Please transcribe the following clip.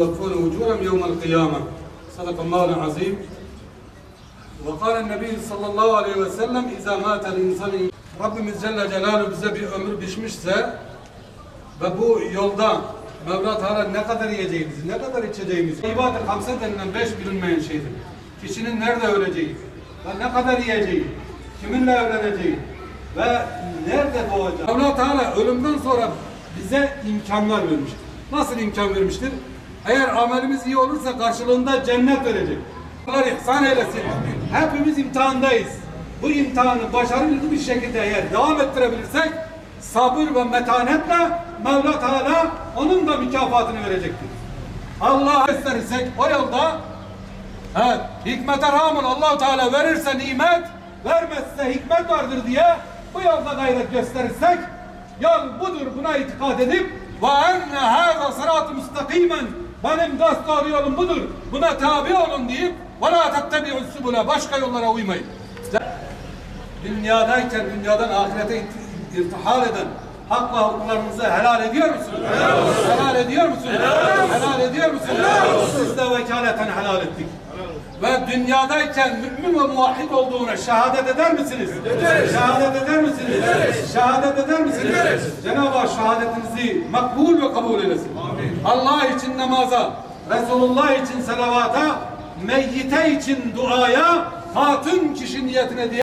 يوفون أجورهم يوم القيامة صدق الله العظيم وقال النبي صلى الله عليه وسلم إذا مات الإنسان Rabbimiz Celle Celaluhu bize bir ömür biçmişse ve bu yolda Mevla Teala ne kadar yiyeceğimizi, ne kadar içeceğimizi, ibadet hamse denilen beş bilinmeyen şeydir. Kişinin nerede öleceği ve ne kadar yiyeceği, kiminle evleneceği ve nerede doğacağı. Mevla Teala ölümden sonra bize imkanlar vermiştir. Nasıl imkan vermiştir? Eğer amelimiz iyi olursa karşılığında cennet verecek. Allah ihsan eylesin. Hepimiz imtihandayız. Bu imtihanı başarılı bir şekilde eğer devam ettirebilirsek sabır ve metanetle Mevla Teala onun da mükafatını verecektir. Allah gösterirsek o yolda evet, hikmete rağmen Allah Teala verirse nimet, vermezse hikmet vardır diye bu yolda gayret gösterirsek yol budur buna itikad edip ve enne hâzâ sırat-ı müstakimen benim dost doğru yolum budur buna tabi olun deyip ve la tettebi'us subule başka yollara uymayın. Dünyadayken dünyadan ahirete irti- irtihal eden hak ve hukuklarınızı helal ediyor musunuz? Helal, ediyor musunuz? Helal, ediyor musunuz? Siz de vekaleten helal ettik. Ve dünyadayken mümin ve muvahhid olduğuna şehadet eder misiniz? Şehadet eder misiniz? Şehadet eder misiniz? Cenab-ı Hak şehadetinizi makbul ve kabul eylesin. Allah için namaza, Resulullah için selavata, meyyite için duaya, hatun kişi niyetine diye